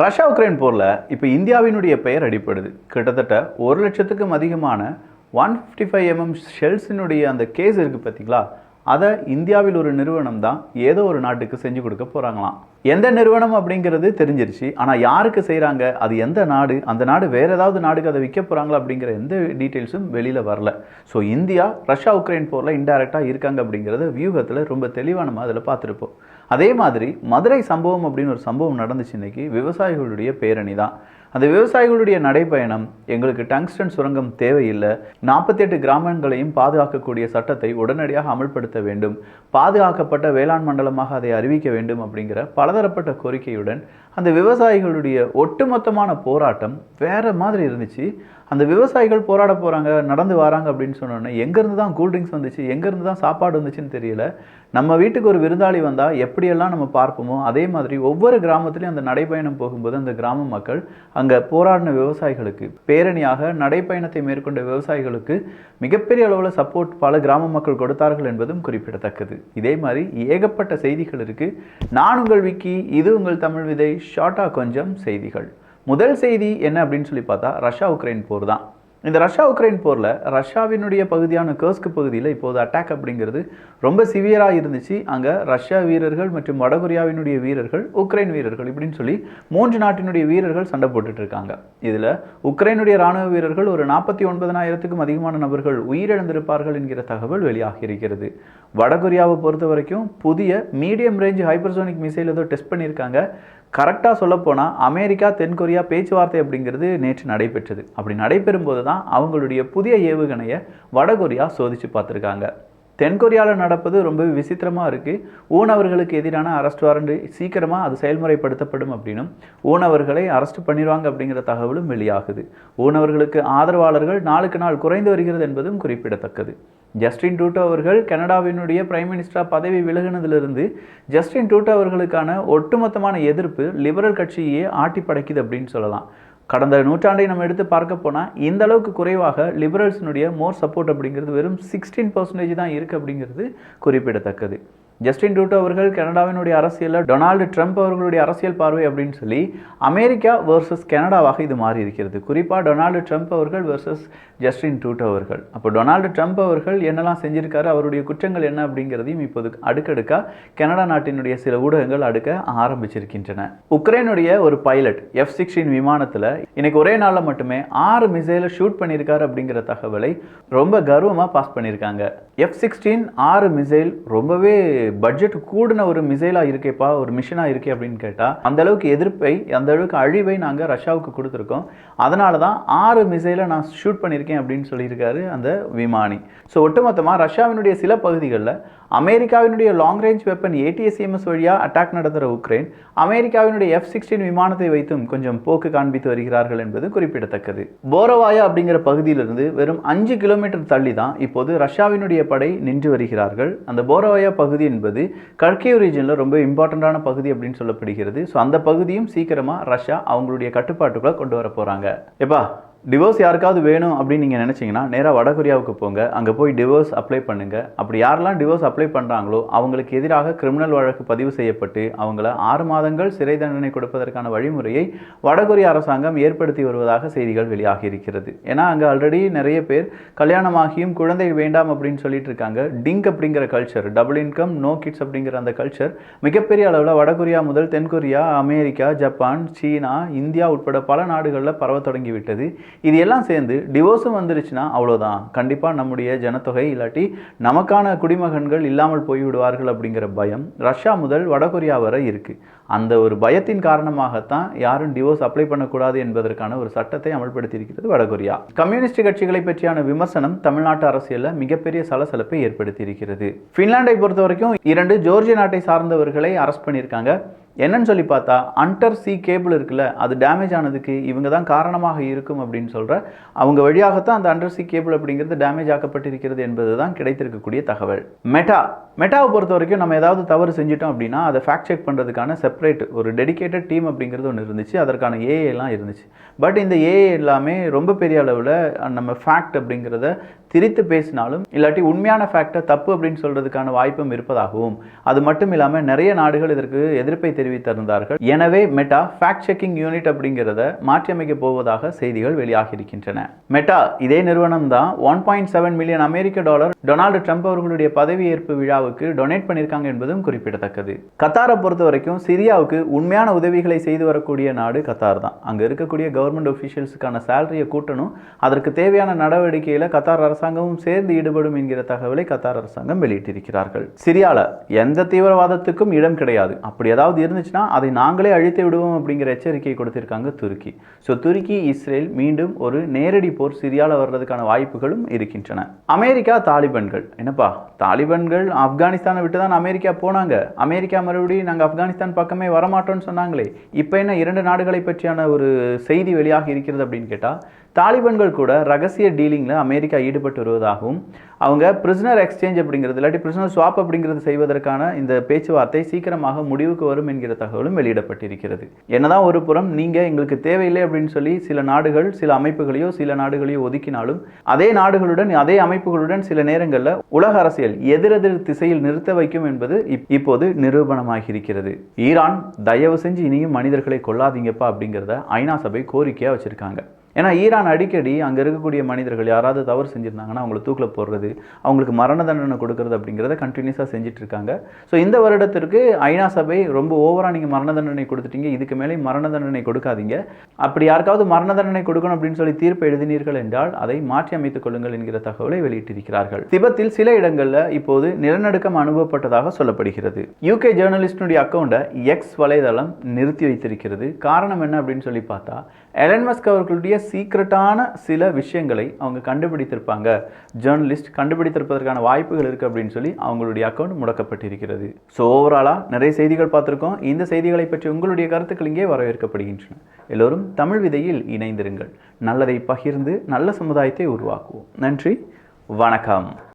Russia Ukraine போரில் இப்போ இந்தியாவினுடைய பெயர் அடிப்படுது கிட்டத்தட்ட ஒரு லட்சத்துக்கும் அதிகமான ஒன் ஃபிஃப்டி ஃபைவ் எம்எம் ஷெல்ஸினுடைய அந்த கேஸ் இருக்குது பார்த்தீங்களா அதை இந்தியாவில் ஒரு நிறுவனம் தான் ஏதோ ஒரு நாட்டுக்கு செஞ்சு கொடுக்க போகிறாங்களாம் எந்த நிறுவனம் அப்படிங்கிறது தெரிஞ்சிருச்சு. ஆனால் யாருக்கு செய்கிறாங்க அது எந்த நாடு? அந்த நாடு வேறு ஏதாவது நாடுக்கு அதை விற்க போகிறாங்களா அப்படிங்கிற எந்த டீட்டெயில்ஸும் வெளியில் வரல. ஸோ இந்தியா ரஷ்யா உக்ரைன் போரில் இன்டைரக்டாக இருக்காங்க அப்படிங்கிறத வியூகத்தில் ரொம்ப தெளிவாக நம்ம அதில் பார்த்துருப்போம். அதே மாதிரி மதுரை சம்பவம் அப்படின்னு ஒரு சம்பவம் நடந்துச்சு இன்னைக்கு. விவசாயிகளுடைய பேரணி தான். அந்த விவசாயிகளுடைய நடைப்பயணம் எங்களுக்கு டங்ஸ்டன் சுரங்கம் தேவையில்லை. நாற்பத்தெட்டு கிராமங்களையும் பாதுகாக்கக்கூடிய சட்டத்தை உடனடியாக அமல்படுத்த வேண்டும். பாதுகாக்கப்பட்ட வேளாண் மண்டலமாக அதை அறிவிக்க வேண்டும் அப்படிங்கிற பல பலதரப்பட்ட கோரிக்கையுடன் அந்த விவசாயிகளுடைய ஒட்டுமொத்தமான போராட்டம் வேறு மாதிரி இருந்துச்சு. அந்த விவசாயிகள் போராட போகிறாங்க நடந்து வராங்க அப்படின்னு சொன்னோன்னே எங்கேருந்து தான் கூல்ட்ரிங்க்ஸ் வந்துச்சு எங்கேருந்து தான் சாப்பாடு வந்துச்சுன்னு தெரியல. நம்ம வீட்டுக்கு ஒரு விருந்தாளி வந்தால் எப்படியெல்லாம் நம்ம பார்ப்போமோ அதே மாதிரி ஒவ்வொரு கிராமத்துலேயும் அந்த நடைப்பயணம் போகும்போது அந்த கிராம மக்கள் அங்கே போராடின விவசாயிகளுக்கு பேரணியாக நடைப்பயணத்தை மேற்கொண்ட விவசாயிகளுக்கு மிகப்பெரிய அளவில் சப்போர்ட் பல கிராம மக்கள் கொடுத்தார்கள் என்பதும் குறிப்பிடத்தக்கது. இதே மாதிரி ஏகப்பட்ட செய்திகள் இருக்குது நான் உங்கள் விக்கி இது உங்கள் தமிழ் விதை. ஷார்ட்டாக கொஞ்சம் செய்திகள். முதல் செய்தி என்ன அப்படின்னு சொல்லி பார்த்தா ரஷ்யா உக்ரைன் போர் தான். இந்த ரஷ்யா உக்ரைன் போரில் ரஷ்யாவினுடைய பகுதியான கர்ஸ்க் பகுதியில் இப்போது அட்டாக் அப்படிங்கிறது ரொம்ப சிவியராக இருந்துச்சு. அங்கே ரஷ்யா வீரர்கள் மற்றும் வடகொரியாவினுடைய வீரர்கள் உக்ரைன் வீரர்கள் இப்படின்னு சொல்லி மூன்று நாட்டினுடைய வீரர்கள் சண்டை போட்டுட்டு இருக்காங்க. இதில் உக்ரைனுடைய ராணுவ வீரர்கள் ஒரு நாற்பத்தி ஒன்பதனாயிரத்துக்கும் அதிகமான நபர்கள் உயிரிழந்திருப்பார்கள் என்கிற தகவல் வெளியாகி இருக்கிறது வடகொரியாவை பொறுத்த வரைக்கும் புதிய மீடியம் ரேஞ்ச் ஹைப்பர்சோனிக் மிசைல் ஏதோ டெஸ்ட் பண்ணியிருக்காங்க. கரெக்டாக சொல்லப்போனால் அமெரிக்கா தென்கொரியா பேச்சுவார்த்தை அப்படிங்கிறது நேற்று நடைபெற்றது. அப்படி நடைபெறும் போது தான் அவங்களுடைய புதிய ஏவுகணையை வடகொரியா சோதித்து பார்த்துருக்காங்க. தென்கொரியாவில் நடப்பது ரொம்ப விசித்திரமாக இருக்குது ஊனவர்களுக்கு எதிரான அரெஸ்ட் வாரண்ட் சீக்கிரமாக அது செயல்முறைப்படுத்தப்படும் அப்படின்னும் ஊனவர்களை அரெஸ்ட் பண்ணிடுவாங்க அப்படிங்கிற தகவலும் வெளியாகுது. ஊனவர்களுக்கு ஆதரவாளர்கள் நாளுக்கு நாள் குறைந்து வருகிறது என்பதும் குறிப்பிடத்தக்கது. ஜஸ்டின் டூட்டோ அவர்கள் கனடாவினுடைய பிரைம் மினிஸ்டராக பதவி விலகினதிலிருந்து ஜஸ்டின் டூட்டோ அவர்களுக்கான ஒட்டுமொத்தமான எதிர்ப்பு லிபரல் கட்சியே ஆட்டி படைக்குது அப்படின்னு சொல்லலாம். கடந்த நூற்றாண்டை நம்ம எடுத்து பார்க்க போனால் இந்த அளவுக்கு குறைவாக லிபரல்ஸினுடைய மோர் சப்போர்ட் அப்படிங்கிறது வெறும் சிக்ஸ்டீன் பர்சன்டேஜ் தான் இருக்குது அப்படிங்கிறது குறிப்பிடத்தக்கது. ஜஸ்டின் டூட்டோ அவர்கள் கனடாவினுடைய அரசியலில் டொனால்டு ட்ரம்ப் அவர்களுடைய அரசியல் பார்வை அப்படின்னு சொல்லி அமெரிக்கா வர்சஸ் கனடாவாக இது மாறி இருக்கிறது குறிப்பாக டொனால்டு ட்ரம்ப் அவர்கள் வர்சஸ் ஜஸ்டின் டூட்டோ அவர்கள். அப்போ டொனால்டு ட்ரம்ப் அவர்கள் என்னெல்லாம் செஞ்சிருக்காரு அவருடைய குற்றங்கள் என்ன அப்படிங்கிறதையும் இப்போது அடுக்கடுக்காக கனடா நாட்டினுடைய சில ஊடகங்கள் அடுக்க ஆரம்பிச்சிருக்கின்றன. உக்ரைனுடைய ஒரு பைலட் எஃப் சிக்ஸ்டீன் விமானத்தில் இன்னைக்கு ஒரே நாளில் மட்டுமே ஆறு மிசைலை ஷூட் பண்ணியிருக்காரு அப்படிங்கிற தகவலை ரொம்ப கர்வமாக பாஸ் பண்ணியிருக்காங்க. எஃப் சிக்ஸ்டீன் ஆறு மிசைல் ரொம்பவே பட்ஜெட் கூடின ஒரு மிசைலாக இருக்கேப்பா ஒரு மிஷினாக இருக்கே அப்படின்னு கேட்டால் அந்த அளவுக்கு எதிர்ப்பை அந்த அளவுக்கு அழிவை நாங்கள் ரஷ்யாவுக்கு கொடுத்துருக்கோம். அதனால தான் ஆறு மிசைலை நான் ஷூட் பண்ணியிருக்கேன் அப்படின்னு சொல்லியிருக்காரு அந்த விமானி. ஸோ ஒட்டுமொத்தமாக ரஷ்யாவினுடைய சில பகுதிகளில் அமெரிக்காவினுடைய லாங் ரேஞ்ச் வெப்பன் ஏடிஎஸ்எம்எஸ் வழியாக அட்டாக் நடத்துகிற உக்ரைன் அமெரிக்காவினுடைய எஃப் சிக்ஸ்டீன் விமானத்தை வைத்தும் கொஞ்சம் போக்கு காண்பித்து வருகிறார்கள் என்பது குறிப்பிடத்தக்கது. போரவாயா அப்படிங்கிற பகுதியிலிருந்து வெறும் அஞ்சு கிலோமீட்டர் தள்ளி தான் இப்போது ரஷ்யாவினுடைய படை நின்று வருகிறார்கள். அந்த போரவாயா பகுதியின் என்பது கர்கேவ் ரீஜனில் ரொம்ப இம்பார்ட்டண்ட்டான பகுதி அப்படின்னு சொல்லப்படுகிறது. ஸோ அந்த பகுதியும் சீக்கிரமாக ரஷ்யா அவங்களுடைய கட்டுப்பாட்டுக்குள்ளே கொண்டு வர போகிறாங்க எப்பா டிவோர்ஸ் யாருக்காவது வேணும் அப்படின்னு நீங்கள் நினச்சிங்கன்னா நேராக வடகொரியாவுக்கு போங்க. அங்கே போய் டிவோர்ஸ் அப்ளை பண்ணுங்கள் அப்படி யாரெல்லாம் டிவோர்ஸ் அப்ளை பண்ணுறாங்களோ அவங்களுக்கு எதிராக கிரிமினல் வழக்கு பதிவு செய்யப்பட்டு அவங்கள ஆறு மாதங்கள் சிறை தண்டனை கொடுப்பதற்கான வழிமுறையை வடகொரிய அரசாங்கம் ஏற்படுத்தி வருவதாக செய்திகள் வெளியாகி இருக்கிறது. ஏன்னா அங்கே ஆல்ரெடி நிறைய பேர் கல்யாணமாகியும் குழந்தை வேண்டாம் அப்படின்னு சொல்லிட்டு இருக்காங்க. டிங்க் அப்படிங்கிற culture double income no kids அப்படிங்கிற அந்த கல்ச்சர் மிகப்பெரிய அளவில் வடகொரியா முதல் தென்கொரியா அமெரிக்கா ஜப்பான் சீனா இந்தியா உட்பட பல நாடுகளில் பரவ தொடங்கிவிட்டது இது எல்லாம் சேர்ந்து டிவோர்ஸும் வந்துருச்சுன்னா அவ்வளோதான் கண்டிப்பாக நம்முடைய ஜனத்தொகை இல்லாட்டி நமக்கான குடிமகன்கள் இல்லாமல் போய்விடுவார்கள் அப்படிங்கிற பயம் ரஷ்யா முதல் வடகொரியா வரை இருக்குது அந்த ஒரு பயத்தின் காரணமாகத்தான் யாரும் டிவோர்ஸ் அப்ளை பண்ணக்கூடாது என்பதற்கான ஒரு சட்டத்தை அமல்படுத்தியிருக்கிறது வடகொரியா. கம்யூனிஸ்ட் கட்சிகளை பற்றியான விமர்சனம் தமிழ்நாட்டு அரசியலில் மிகப்பெரிய சலசலப்பை ஏற்படுத்தியிருக்கிறது. ஃபின்லாண்டை பொறுத்த வரைக்கும் இரண்டு ஜோர்ஜிய நாட்டை சார்ந்தவர்களை அரெஸ்ட் பண்ணியிருக்காங்க. என்னன்னு சொல்லி பார்த்தா அண்டர் சி கேபிள் இருக்குல்ல அது டேமேஜ் ஆனதுக்கு இவங்க தான் காரணமாக இருக்கும் அப்படின்னு சொல்கிற அவங்க வழியாகத்தான் அந்த அண்டர் சி கேபிள் அப்படிங்கிறது டேமேஜ் ஆக்கப்பட்டிருக்கிறது என்பது தான் கிடைத்திருக்கக்கூடிய தகவல். மெட்டா மெட்டாவை பொறுத்த வரைக்கும் நம்ம ஏதாவது தவறு செஞ்சிட்டோம் அப்படின்னா அதை ஃபேக்ட் செக் பண்ணுறதுக்கான செப்பரேட் ஒரு டெடிகேட்டட் டீம் அப்படிங்கிறது ஒன்று இருந்துச்சு அதற்கான ஏஏ எல்லாம் இருந்துச்சு. பட் இந்த ஏஏ எல்லாமே ரொம்ப பெரிய அளவில் நம்ம ஃபேக்ட் அப்படிங்கிறத திரித்து பேசினாலும் இல்லாட்டி உண்மையான ஃபேக்டை தப்பு அப்படின்னு சொல்றதுக்கான வாய்ப்பும் இருப்பதாகவும் அது மட்டும் இல்லாமல் நிறைய நாடுகள் இதற்கு எதிர்ப்பை தெரிவித்திருந்தார்கள். எனவே மெட்டா ஃபேக்ட் செக்கிங் யூனிட் அப்படிங்கிறத மாற்றியமைக்க போவதாக செய்திகள் வெளியாகி இருக்கின்றன மெட்டா இதே நிறுவனம் தான் ஒன் பாயிண்ட் செவன் மில்லியன் அமெரிக்க டாலர் டொனால்டு ட்ரம்ப் அவர்களுடைய பதவியேற்பு விழாவுக்கு டொனேட் பண்ணியிருக்காங்க என்பதும் குறிப்பிடத்தக்கது. கத்தாரை பொறுத்த வரைக்கும் சிரியாவுக்கு உண்மையான உதவிகளை செய்து வரக்கூடிய நாடு கத்தார் தான். அங்கே இருக்கக்கூடிய கவர்மெண்ட் ஒஃபிஷியல்ஸுக்கான சேலரியை கூட்டணும். அதற்கு தேவையான நடவடிக்கையில் கத்தார் அரசு அரசாங்கமும் சேர்ந்து ஈடுபடும் என்கிற தகவலை கத்தார் அரசாங்கம் வெளியிட்டிருக்கிறார்கள். சிரியாவில் எந்த தீவிரவாதத்துக்கும் இடம் கிடையாது. அப்படி ஏதாவது இருந்துச்சுன்னா அதை நாங்களே அழித்து விடுவோம் அப்படிங்கிற எச்சரிக்கையை கொடுத்திருக்காங்க துருக்கி. ஸோ துருக்கி இஸ்ரேல் மீண்டும் ஒரு நேரடி போர் சிரியாவில் வர்றதுக்கான வாய்ப்புகளும் இருக்கின்றன. அமெரிக்கா தாலிபன்கள். என்னப்பா தாலிபன்கள் ஆப்கானிஸ்தானை விட்டு தான் அமெரிக்கா போனாங்க. அமெரிக்கா மறுபடியும் நாங்கள் ஆப்கானிஸ்தான் பக்கமே வரமாட்டோம்னு சொன்னாங்களே. இப்போ என்ன இரண்டு நாடுகளை பற்றியான ஒரு செய்தி வெளியாக இருக்கிறது அப்படின்னு கேட்டால் தாலிபன்கள் கூட ரகசிய டீலிங்கில் அமெரிக்கா ஈடுபட்டு வருவதாகவும் அவங்க பிரிசனர் எக்ஸ்சேஞ்ச் அப்படிங்கிறது இல்லாட்டி பிரிசனர் ஸ்வாப் அப்படிங்கிறது செய்வதற்கான இந்த பேச்சுவார்த்தை சீக்கிரமாக முடிவுக்கு வரும் என்கிற தகவலும் வெளியிடப்பட்டிருக்கிறது. என்னதான் ஒரு புறம் நீங்கள் எங்களுக்கு தேவையில்லை அப்படின்னு சொல்லி சில நாடுகள் சில அமைப்புகளையோ சில நாடுகளையோ ஒதுக்கினாலும் அதே நாடுகளுடன் அதே அமைப்புகளுடன் சில நேரங்களில் உலக அரசியல் எதிரெதிர் திசையில் நிறுத்த வைக்கும் என்பது இப்- இப்போது நிரூபணமாகியிருக்கிறது. ஈரான் தயவு செஞ்சு இனியும் மனிதர்களை கொல்லாதீங்கப்பா அப்படிங்கிறத ஐநா சபை கோரிக்கையாக வச்சுருக்காங்க. ஏன்னா ஈரான் அடிக்கடி அங்கே இருக்கக்கூடிய மனிதர்கள் யாராவது தவறு செஞ்சுருந்தாங்கன்னா அவங்களை தூக்கில் போடுறது அவங்களுக்கு மரண தண்டனை கொடுக்கறது அப்படிங்கிறத கண்டினியூஸாக செஞ்சுட்டு இருக்காங்க ஸோ இந்த வருடத்திற்கு ஐநா சபை ரொம்ப ஓவராக நீங்கள் மரண தண்டனை கொடுத்துட்டீங்க இதுக்கு மேலே மரண தண்டனை கொடுக்காதீங்க. அப்படி யாருக்காவது மரண தண்டனை கொடுக்கணும் அப்படின்னு சொல்லி தீர்ப்பு எழுதினீர்கள் என்றால் அதை மாற்றி அமைத்துக் கொள்ளுங்கள் என்கிற தகவலை வெளியிட்டிருக்கிறார்கள். திபெத்தில் சில இடங்களில் இப்போது நிலநடுக்கம் அனுபவப்பட்டதாக சொல்லப்படுகிறது. யூகே ஜேர்னலிஸ்டினுடைய அக்கௌண்ட்டை எக்ஸ் வலைதளம் நிறுத்தி வைத்திருக்கிறது. காரணம் என்ன அப்படின்னு சொல்லி பார்த்தா எலன் மஸ்க் அவர்களுடைய சீக்ரெட்டான சில விஷயங்களை அவங்க கண்டுபிடித்திருப்பாங்க. ஜேர்னலிஸ்ட் கண்டுபிடித்திருப்பதற்கான வாய்ப்புகள் இருக்குது அப்படின்னு சொல்லி அவங்களுடைய அக்கௌண்ட் முடக்கப்பட்டிருக்கிறது. ஸோ ஓவராலாக நிறைய செய்திகள் பார்த்துருக்கோம். இந்த செய்திகளை பற்றி உங்களுடைய கருத்துக்கள் இங்கே வரவேற்கப்படுகின்றன. எல்லோரும் தமிழ் விதையில் இணைந்திருங்கள். நல்லதை பகிர்ந்து நல்ல சமுதாயத்தை உருவாக்குவோம். நன்றி. வணக்கம்.